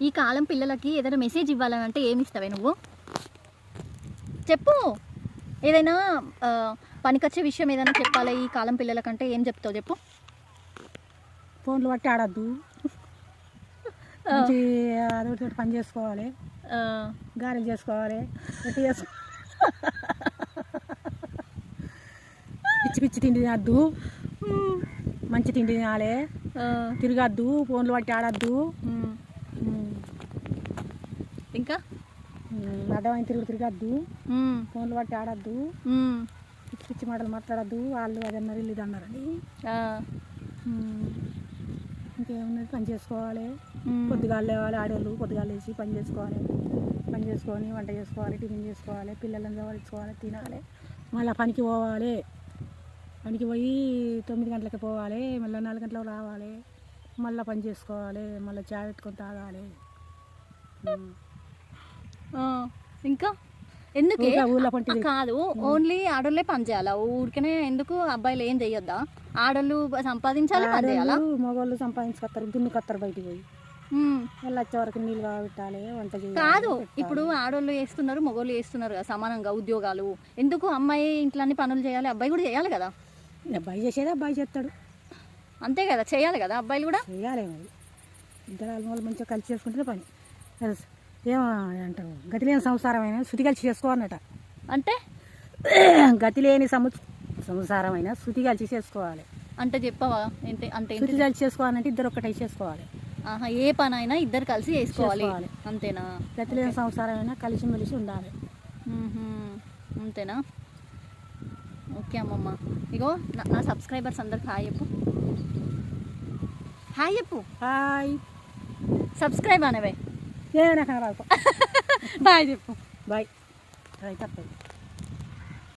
ఈ కాలం పిల్లలకి ఏదైనా మెసేజ్ ఇవ్వాలంటే ఏమి ఇస్తావే నువ్వు? చెప్పు. ఏదైనా పనికొచ్చే విషయం ఏదైనా చెప్పాలి ఈ కాలం పిల్లలకంటే ఏం చెప్తావు చెప్పు. ఫోన్లు పట్టి ఆడద్దు. అదొకటి పని చేసుకోవాలి. ఆ, గారెలు చేసుకోవాలి. చేసుకో పిచ్చి పిచ్చి తిండి తినద్దు. మంచి తిండి తినాలి. తిరగద్దు. ఫోన్లు పట్టి ఆడద్దు. ఇంకా? అడ్డమైన తిరుగు తిరగద్దు. ఫోన్లు పట్టి ఆడద్దు. పిచ్చి పిచ్చి మాటలు మాట్లాడద్దు. వాళ్ళు అది అన్నారు వీళ్ళు ఇది అన్నారని. ఇంకేమున్నది? పని చేసుకోవాలి. పొద్దుగాలు లేవాలి ఆడవాళ్ళు పొద్దుగాలు లేచి పని చేసుకోవాలి. పని చేసుకొని వంట చేసుకోవాలి టిఫిన్ చేసుకోవాలి పిల్లలను చవరించుకోవాలి తినాలి. మళ్ళీ పనికి పోవాలి. పనికి పోయి తొమ్మిది గంటలకి పోవాలి. మళ్ళీ నాలుగు గంటలకు రావాలి. మళ్ళీ పని చేసుకోవాలి. మళ్ళీ చాయ్ పెట్టుకొని తాగాలి. ఇంకా? ఎందుకు? కాదు ఓన్లీ ఆడోళ్ళే పని చేయాలా? ఊరికనే ఎందుకు అబ్బాయిలు ఏం చెయ్యొద్దా ఆడోళ్ళు సంపాదించాలి పని చేయాలా? మగవాళ్ళు సంపాదించుకొస్తారు దున్నుకొస్తారు బయటికి పోయి. వాళ్ళు వచ్చే వరకు నీళ్ళు వంట కాదు. ఇప్పుడు ఆడోళ్ళు చేస్తున్నారు మగోళ్ళు చేస్తున్నారు కదా సమానంగా ఉద్యోగాలు. ఎందుకు అమ్మాయి ఇంట్లో పనులు చేయాలి అబ్బాయి కూడా చేయాలి కదా? అబ్బాయి చేసేది అబ్బాయి చేస్తాడు. అంతే కదా చేయాలి కదా అబ్బాయిలు కూడా? చేయాలి ఇద్దరు వాళ్ళు మంచిగా కలిసి చేసుకుంటే పని. తెలుసు. ఏమో అంటారు. గతి లేని సంసారమైన శృతి కలిసి చేసుకోవాలన్నట అంటే? గతి లేని సము సంసారమైన శృతి కలిసి చేసుకోవాలి అంటే చెప్పవా? అంటే? శృతి కలిసి చేసుకోవాలంటే ఇద్దరు ఒక్కటే చేసుకోవాలి ఆహా ఏ పని అయినా ఇద్దరు కలిసి చేసుకోవాలి. అంతేనా? గతి లేని సంసారమైన కలిసి మెలిసి ఉండాలి. అంతేనా? ఓకే అమ్మమ్మ. ఇగో నా నా సబ్స్క్రైబర్స్ అందరికి హాయ్ చెప్పు. హాయ్ చెప్పు. హాయ్. సబ్స్క్రైబ్ అనేవే. ಏನ ಬಾಯ್ ಬಾಯ್ ರೈತ